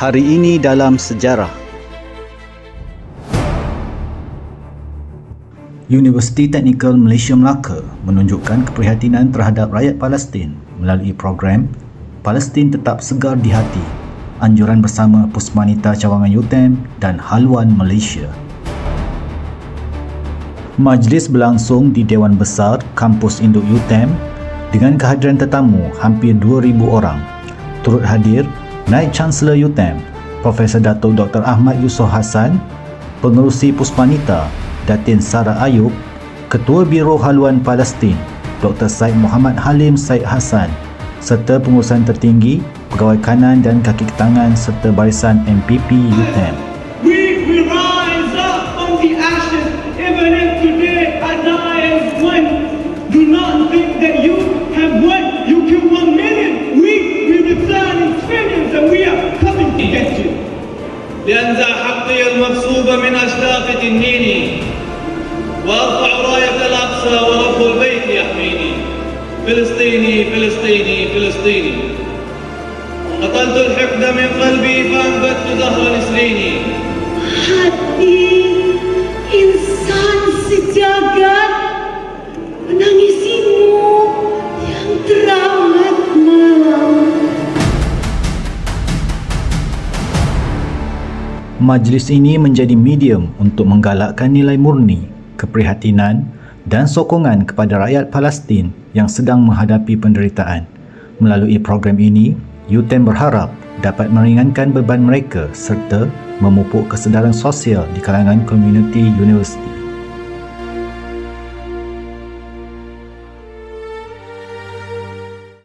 Hari ini dalam sejarah. Universiti Teknikal Malaysia Melaka menunjukkan keprihatinan terhadap rakyat Palestin melalui program Palestin Tetap Segar di Hati, anjuran bersama Pusmanita Cawangan UTM dan Haluan Malaysia. Majlis berlangsung di Dewan Besar Kampus Induk UTM dengan kehadiran tetamu hampir 2,000 orang. Turut hadir Naib Chancellor UTM, Profesor Datuk Dr. Ahmad Yusof Hassan, Pengerusi Puspanita Datin Sarah Ayub, Ketua Biro Haluan Palestin Dr. Said Muhammad Halim Said Hassan serta pengurusan tertinggi, pegawai kanan dan kaki tangan serta barisan MPP UTM. That you have. You one لأنزع حقي المغصوب من أشلاف تنيني وأرفع راية الأقصى ورب البيت يحميني. فلسطيني فلسطيني فلسطيني. قتلت الحقد من قلبي فأنبت Majlis ini menjadi medium untuk menggalakkan nilai murni, keprihatinan dan sokongan kepada rakyat Palestin yang sedang menghadapi penderitaan. Melalui program ini, UTM berharap dapat meringankan beban mereka serta memupuk kesedaran sosial di kalangan komuniti universiti.